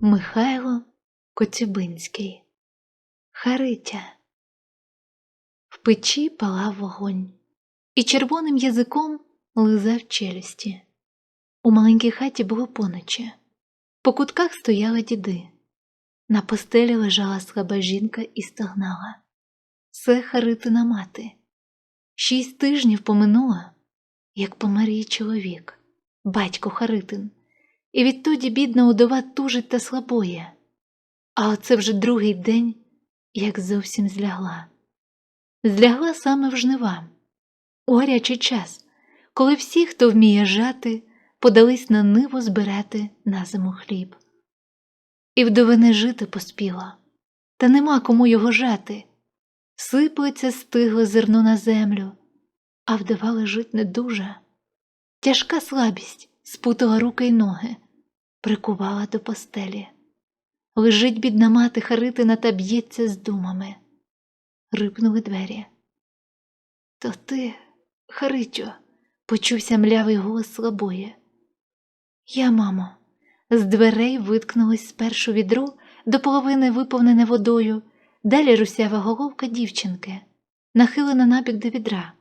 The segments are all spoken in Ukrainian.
Михайло Коцюбинський Харитя В печі палав вогонь і червоним язиком лизав челюсті. У маленькій хаті було поночі. По кутках стояли діди. На постелі лежала слаба жінка і стогнала. Це Харитина мати. Шість тижнів поминула, як помер її чоловік, батько Харитин, і відтоді бідна удова тужить та слабоє. А оце вже другий день, як зовсім злягла. Злягла саме в жнива, у гарячий час, коли всі, хто вміє жати, подались на ниво збирати на зиму хліб. І вдовине жити поспіла, та нема кому його жати. Сиплеться стигле зерно на землю, а вдова лежить недуже. Тяжка слабість спутала руки й ноги, прикувала до постелі. Лежить бідна мати Харитина та б'ється з думами. Рипнули двері. То ти, Харитю, почувся млявий голос слабої. Я, мамо, з дверей виткнулось спершу відро до половини виповнене водою, далі русява головка дівчинки, нахилена набік до відра,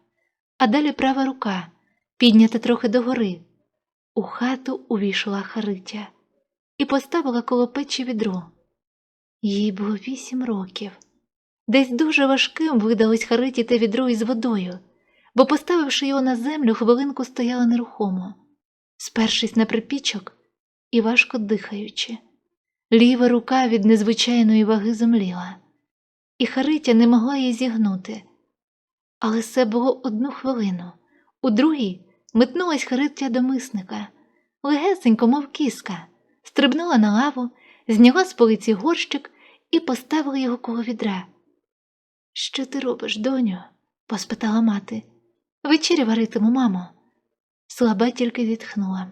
а далі права рука, піднята трохи догори. У хату увійшла Харитя і поставила коло печі відро. Їй було вісім років. Десь дуже важким видалось Хариті те відро із водою, бо, поставивши його на землю, хвилинку стояла нерухомо, спершись на припічок і важко дихаючи. Ліва рука від незвичайної ваги зомліла, і Харитя не могла її зігнути. Але це було одну хвилину. У другій метнулась Харитя до мисника, легесенько, мов кіска, стрибнула на лаву, зняла з полиці горщик і поставила його коло відра. Що ти робиш, доню? поспитала мати. Вечері варитиму, мамо. Слаба тільки зітхнула.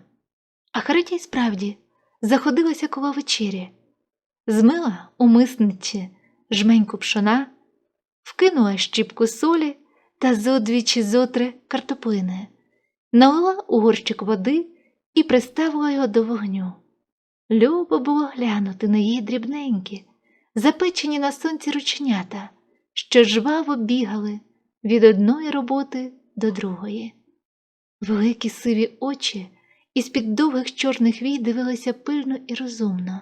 А Харитя й справді заходилася коло вечері, змила у мисниці жменьку пшона, вкинула щіпку солі та зодвічі зотри картоплини, налила у горщик води і приставила його до вогню. Любо було глянути на її дрібненькі, запечені на сонці рученята, що жваво бігали від одної роботи до другої. Великі сиві очі із під довгих чорних вій дивилися пильно і розумно.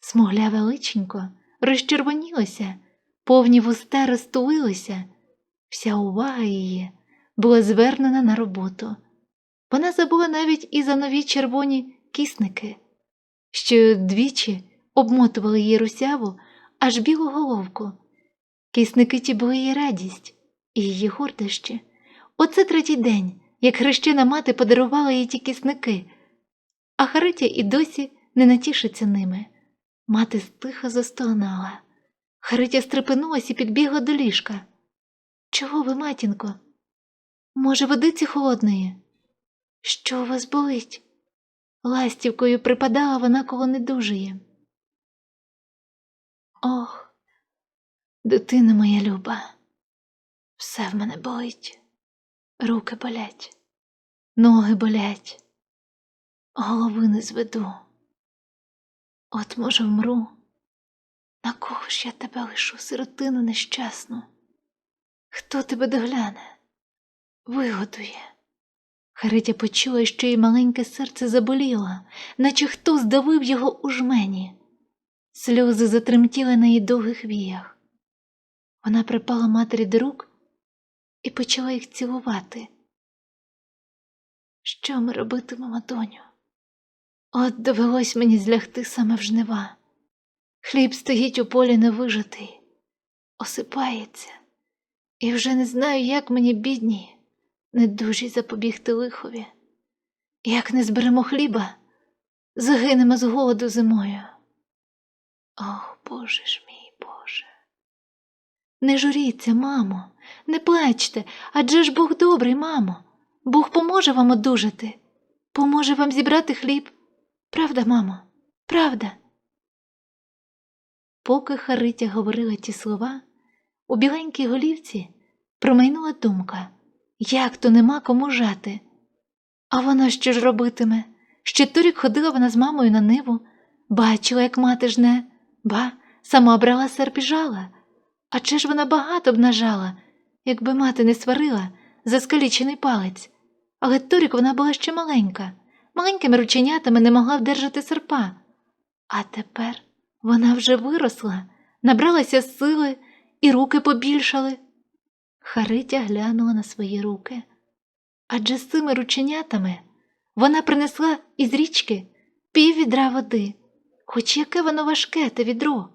Смугляве личенько розчервонілося, повні вуста розтулилися, вся увага її була звернена на роботу. Вона забула навіть і за нові червоні кисники, що двічі обмотували її русяву аж білу головку. Кисники ті були її радість і її гордощі. Оце третій день, як хрещена мати подарувала їй ті кисники, а Харитя і досі не натішиться ними. Мати стиха застогнала. Харитя стрепенулась і підбігла до ліжка. Чого ви, матінко? Може, водиці холодної? Що вас болить? Ластівкою припадала вона коло недужої. Ох, дитина моя люба, все в мене болить, руки болять, ноги болять, голови не зведу. От, може, вмру, на кого ж я тебе лишу, сиротину нещасну? Хто тебе догляне, вигодує? Харитя почула, що її маленьке серце заболіло, наче хто здавив його у жмені. Сльози затремтіли на її довгих віях. Вона припала матері до рук і почала їх цілувати. Що ми робитимемо, доню? От довелось мені злягти саме в жнива. Хліб стоїть у полі невижитий, осипається, і вже не знаю, як мені, бідні, недужі запобігти лихові. Як не зберемо хліба, загинемо з голоду зимою. Ох, Боже ж мій Боже. Не журіться, мамо, не плачте, адже ж Бог добрий, мамо. Бог поможе вам одужати, поможе вам зібрати хліб. Правда, мамо, правда. Поки Харитя говорила ті слова, у біленькій голівці промайнула думка, як то нема кому жати. А вона що ж робитиме? Ще торік ходила вона з мамою на ниву, бачила, як мати жне, ба, сама брала серп і жала. А чи ж вона багато б нажала, якби мати не сварила за скалічений палець. Але торік вона була ще маленька, маленькими рученятами не могла вдержати серпа. А тепер вона вже виросла, набралася сили і руки побільшали. Харитя глянула на свої руки. Адже з цими рученятами вона принесла із річки пів відра води, хоч яке воно важке те відро.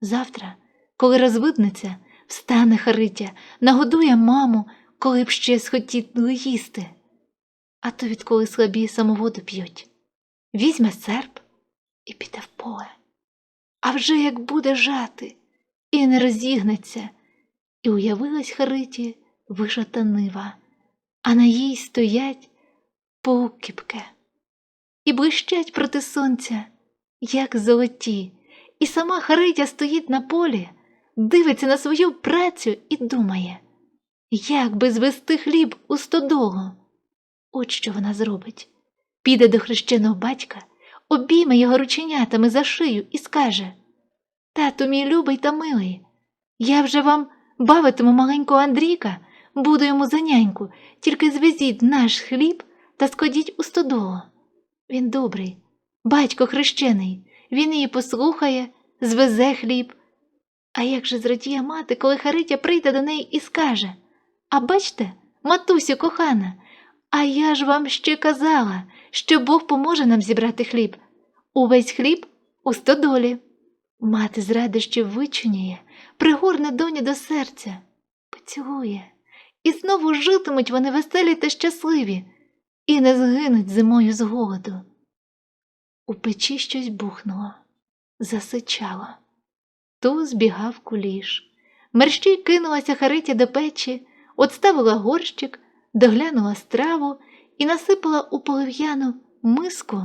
Завтра, коли розвиднеться, встане Харитя, нагодує маму, коли б ще схотіли їсти. А то відколи слабі самоводу п'ють. Візьме серп і піде в поле. А вже як буде жати, і не розігнеться, і уявилась Хариті вижата нива, а на їй стоять покіпки і блищать проти сонця, як золоті, і сама Харитя стоїть на полі, дивиться на свою працю і думає, як би звести хліб у стодолу. От що вона зробить. Піде до хрещеного батька, обійме його рученятами за шию і скаже Тату, мій любий та милий, я вже вам бавитиму маленького Андрійка, буду йому за няньку, тільки звезіть наш хліб та складіть у стодолу. Він добрий, батько хрещений, він її послухає, звезе хліб. А як же зрадіє мати, коли Харитя прийде до неї і скаже А бачте, матусю кохана, а я ж вам ще казала, що Бог поможе нам зібрати хліб. Увесь хліб у стодолі. Мати з радощів вичуняє, пригорне доню до серця, поцілує, і знову житимуть вони веселі та щасливі, і не згинуть зимою з голоду. У печі щось бухнуло, засичало. Ту збігав куліш. Мерщій кинулася Харитя до печі, отставила горщик, доглянула страву і насипала у полив'яну миску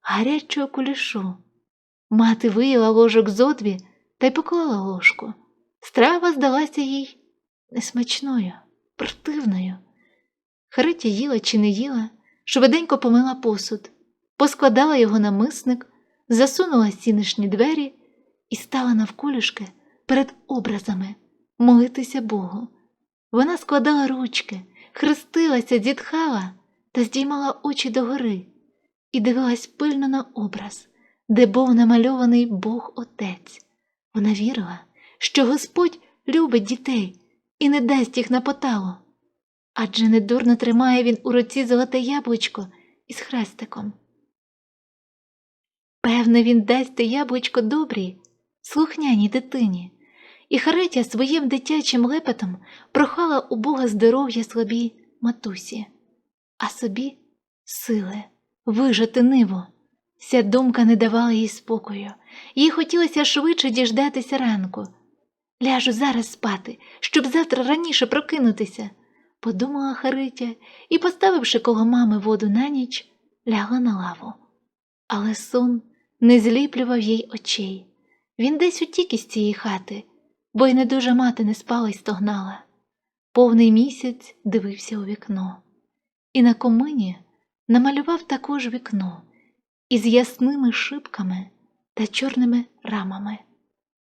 гарячого кулішу. Мати вияла ложок зо дві та й поклала ложку. Страва здалася їй несмачною, противною. Харитя їла чи не їла, швиденько помила посуд, поскладала його на мисник, засунула сінишні двері і стала навколішки перед образами молитися Богу. Вона складала ручки, хрестилася, зітхала та здіймала очі догори і дивилась пильно на образ, де був намальований Бог Отець. Вона вірила, що Господь любить дітей і не дасть їх на поталу. Адже недурно тримає він у руці золоте яблучко із хрестиком. Певне, він дасть те яблучко добрій, слухняній дитині, і Харитя своїм дитячим лепетом прохала у Бога здоров'я слабій матусі, а собі сили вижити ниву. Ця думка не давала їй спокою, їй хотілося швидше діждатися ранку. Ляжу зараз спати, щоб завтра раніше прокинутися, подумала Харитя і, поставивши коло мами воду на ніч, лягла на лаву. Але сон не зліплював їй очей. Він десь утік із цієї хати, бо й не дуже мати не спала й стогнала. Повний місяць дивився у вікно, і на комині намалював також вікно із ясними шибками та чорними рамами.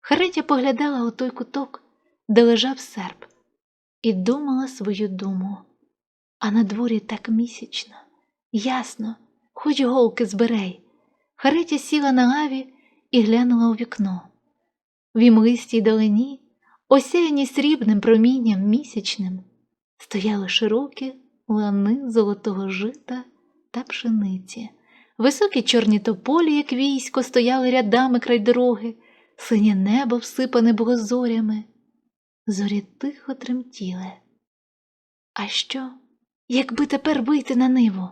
Харитя поглядала у той куток, де лежав серп, і думала свою думу. А на дворі так місячно, ясно, хоч голки зберей. Харитя сіла на лаві і глянула у вікно. В імлистій долині, осяяні срібним промінням місячним, стояли широкі лани золотого жита та пшениці. Високі чорні тополі, як військо, стояли рядами край дороги, синє небо всипане було зорями. Зорі тихо тремтіли. А що, якби тепер вийти на ниву?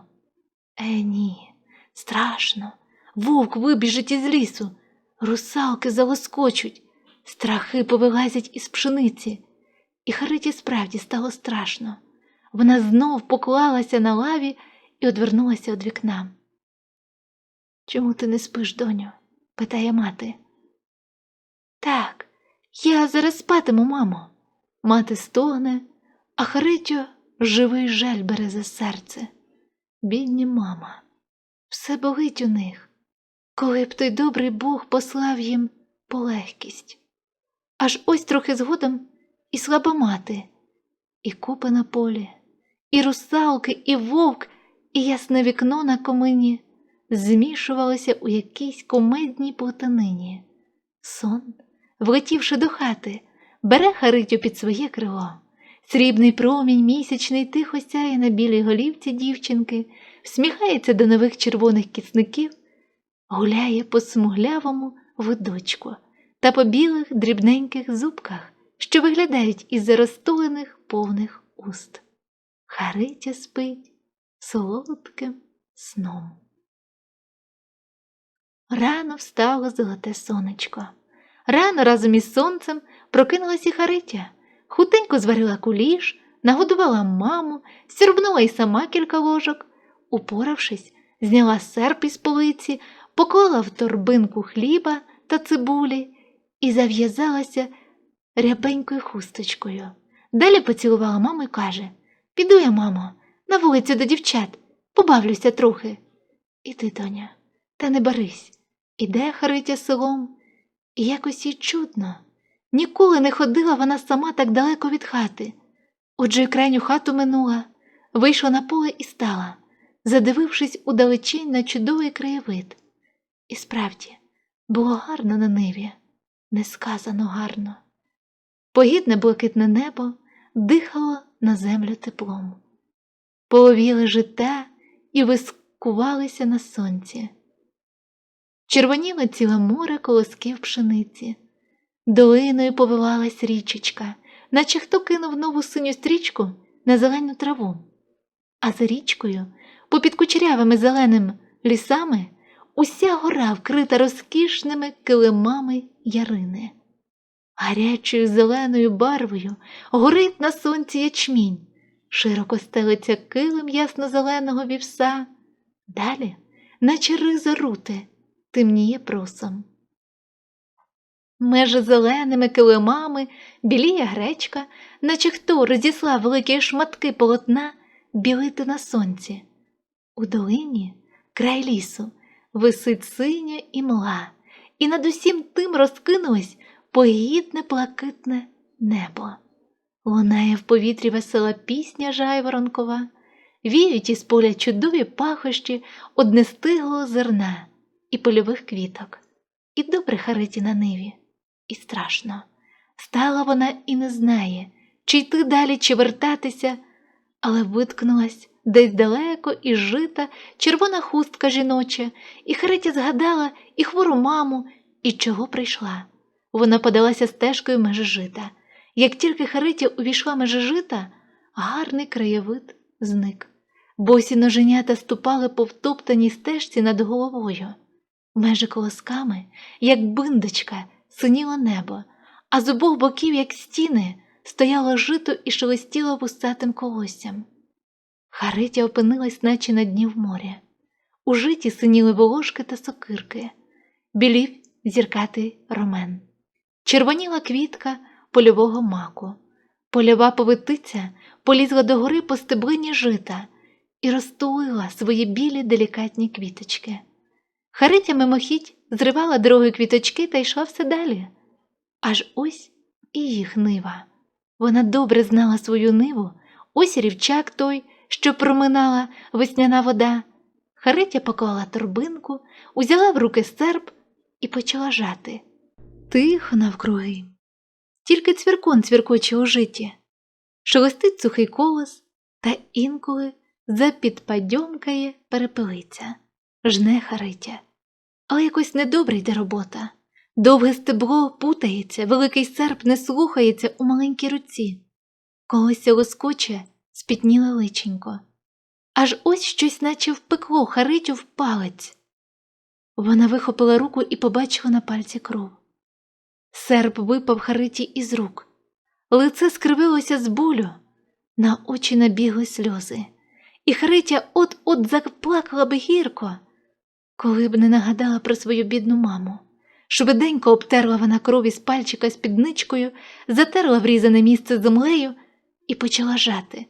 Е, ні, страшно. Вовк вибіжить із лісу, русалки залоскочуть, страхи повилазять із пшениці, і Хариті справді стало страшно. Вона знов поклалася на лаві і одвернулася від вікна. Чому ти не спиш, доню? питає мати. Так, я зараз спатиму, мамо. Мати стогне, а Харитю живий жаль бере за серце. Бідні мама, все болить у них. коли б той добрий Бог послав їм полегкість. Аж ось трохи згодом і слаба мати, і купи на полі, і русалки, і вовк, і ясне вікно на комині змішувалося у якійсь комедній плутанині. Сон, влетівши до хати, бере Харитю під своє крило. Срібний промінь місячний тихо сяє на білій голівці дівчинки, всміхається до нових червоних кісників, гуляє по смуглявому видочку та по білих дрібненьких зубках, що виглядають із заростулених повних уст. Харитя спить солодким сном. Рано встало золоте сонечко. Рано разом із сонцем прокинулась і Харитя. Хутенько зварила куліш, нагодувала маму, сірбнула й сама кілька ложок. Упоравшись, зняла серп із полиці, поклала в торбинку хліба та цибулі і зав'язалася рябенькою хусточкою. Далі поцілувала маму і каже Піду я, мамо, на вулицю до дівчат, побавлюся трохи. Іди, доня, та не барись. Іде Харитя селом, і якось їй чудно. Ніколи не ходила вона сама так далеко від хати. Отже, й крайню хату минула, вийшла на поле і стала, задивившись удалечінь на чудовий краєвид. І справді, було гарно на ниві, несказано гарно. Погідне блакитне небо дихало на землю теплом. Половіли жита і вискувалися на сонці. Червоніло ціле море колосків пшениці. Долиною повивалась річечка, наче хто кинув нову синю стрічку на зелену траву. А за річкою, попід кучерявими зеленими лісами, уся гора вкрита розкішними килимами ярини. Гарячою зеленою барвою горить на сонці ячмінь, широко стелиться килим ясно-зеленого вівса, далі, наче риза рути, темніє просом. Межи зеленими килимами біліє гречка, наче хто розіслав великі шматки полотна білити на сонці. У долині, край лісу, висить синя імла, і над усім тим розкинулось погідне блакитне небо. Лунає в повітрі весела пісня жайворонкова, віють із поля чудові пахощі однестиглого зерна і польових квіток, і добре хариті на ниві і страшно. Стала вона і не знає, чи йти далі, чи вертатися, але виткнулась десь далеко із жита червона хустка жіноча, і Харитя згадала і хвору маму, і чого прийшла. Вона подалася стежкою межи жита. Як тільки Харитя увійшла межи жита, гарний краєвид зник. Босі ноженята ступали по втоптаній стежці над головою. Межі колосками, як биндочка, синіло небо, а з обох боків, як стіни, стояло жито і шелестіло вусатим колоссям. Харитя опинилась, наче на дні в морі. У житі синіли волошки та сокирки, білів зіркатий ромен, червоніла квітка польового маку, польова повитиця полізла до гори по стеблині жита і розтулила свої білі делікатні квіточки. Харитя мимохідь зривала дороги квіточки та йшла все далі. Аж ось і їх нива. Вона добре знала свою ниву, ось рівчак той, що проминала весняна вода. Харитя поклала торбинку, узяла в руки серп і почала жати. Тихо навкруги. Тільки цвіркон цвіркоче у житті, шелестить сухий колос, та інколи запідпадьомкає перепелиця, жне Харитя. Але якось недобре йде робота. Довге стебло путається, великий серп не слухається у маленькій руці. Колося лоскоче, спітніле личенько. Аж ось щось наче впекло Харитю в палець. Вона вихопила руку і побачила на пальці кров. Серп випав Хариті із рук. Лице скривилося з болю, на очі набігли сльози, і Харитя от-от заплакала би гірко коли б не нагадала про свою бідну маму. Швиденько обтерла вона крові з пальчика спідничкою, затерла врізане місце землею і почала жати.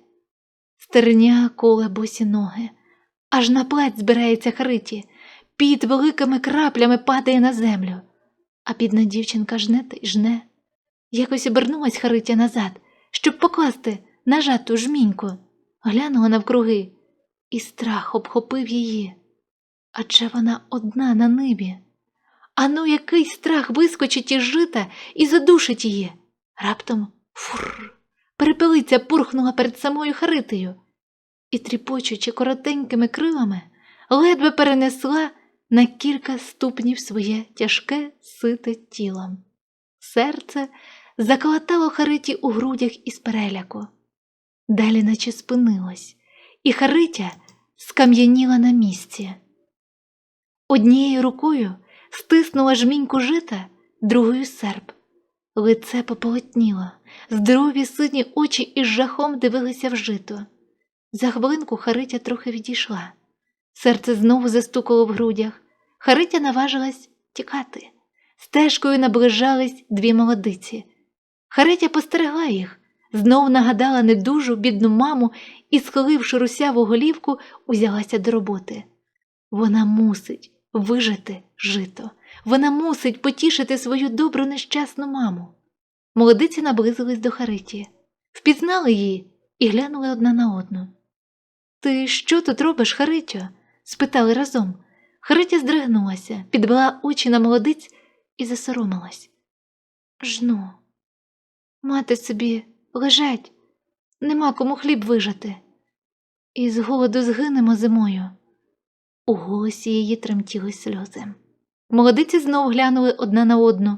Стерня коле босі ноги, аж на плець збирається Хариті, під великими краплями падає на землю, а бідна дівчинка жне та й жне. Якось обернулась Харитя назад, щоб покласти нажату жміньку, глянула навкруги, і страх обхопив її. Адже вона одна на ниві. Ану, який страх вискочить із жита і задушить її. Раптом фур, перепелиця пурхнула перед самою Харитею і, тріпочучи коротенькими крилами, ледве перенесла на кілька ступнів своє тяжке сите тіло. Серце заколотало Хариті у грудях із переляку. Далі наче спинилось, і Харитя скам'яніла на місці. Однією рукою стиснула жміньку жита, другою серп. Лице пополотніло, здорові сині очі із жахом дивилися в жито. За хвилинку Харитя трохи відійшла. Серце знову застукало в грудях. Харитя наважилась тікати. Стежкою наближались дві молодиці. Харитя постерегла їх, знов нагадала недужу бідну маму і, схиливши русяву голівку, узялася до роботи. Вона мусить вижити жито, вона мусить потішити свою добру нещасну маму. Молодиці наблизились до Хариті, впізнали її і глянули одна на одну. Ти що тут робиш, Харитю? спитали разом. Харитя здригнулася, підвела очі на молодиць і засоромилась. Жну, мати собі лежать, нема кому хліб вижати. І з голоду згинемо зимою. У голосі її тремтіли сльози. Молодиці знов глянули одна на одну.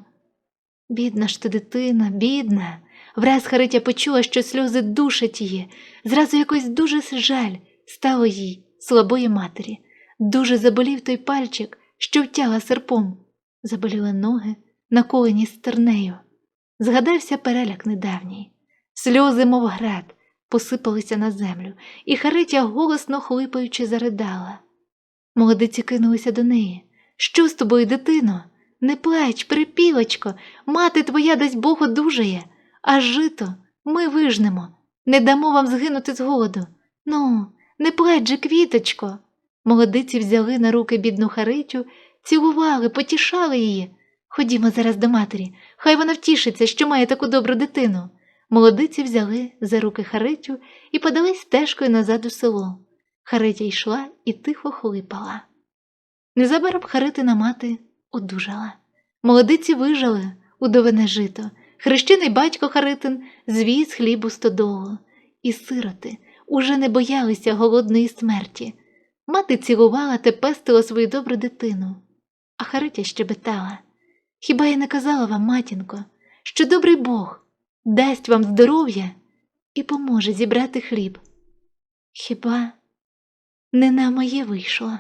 Бідна ж ти дитина, бідна. Враз Харитя почула, що сльози душать її, зразу якось дуже жаль стало їй, слабої матері. Дуже заболів той пальчик, що втяла серпом. Заболіли ноги, наколені стернею. Згадався переляк недавній. Сльози, мов град, посипалися на землю, і Харитя, голосно хлипаючи, заридала. Молодиці кинулися до неї. Що з тобою, дитино? Не плач, припілочко, мати твоя дасть Бог одужає, а жито ми вижнемо, не дамо вам згинути з голоду. Ну, не плач же, квіточко. Молодиці взяли на руки бідну Харитю, цілували, потішали її. Ходімо зараз до матері, хай вона втішиться, що має таку добру дитину. Молодиці взяли за руки Харитю і подались стежкою назад у село. Харитя йшла і тихо хлипала. Незабаром Харитина мати одужала. Молодиці вижали удовине жито. Хрещений батько Харитин звіз хліб у стодолу, і сироти уже не боялися голодної смерті. Мати цілувала та пестила свою добру дитину, а Харитя щебетала. Хіба я не казала вам, матінко, що добрий Бог дасть вам здоров'я і поможе зібрати хліб? Хіба не на моє вийшло?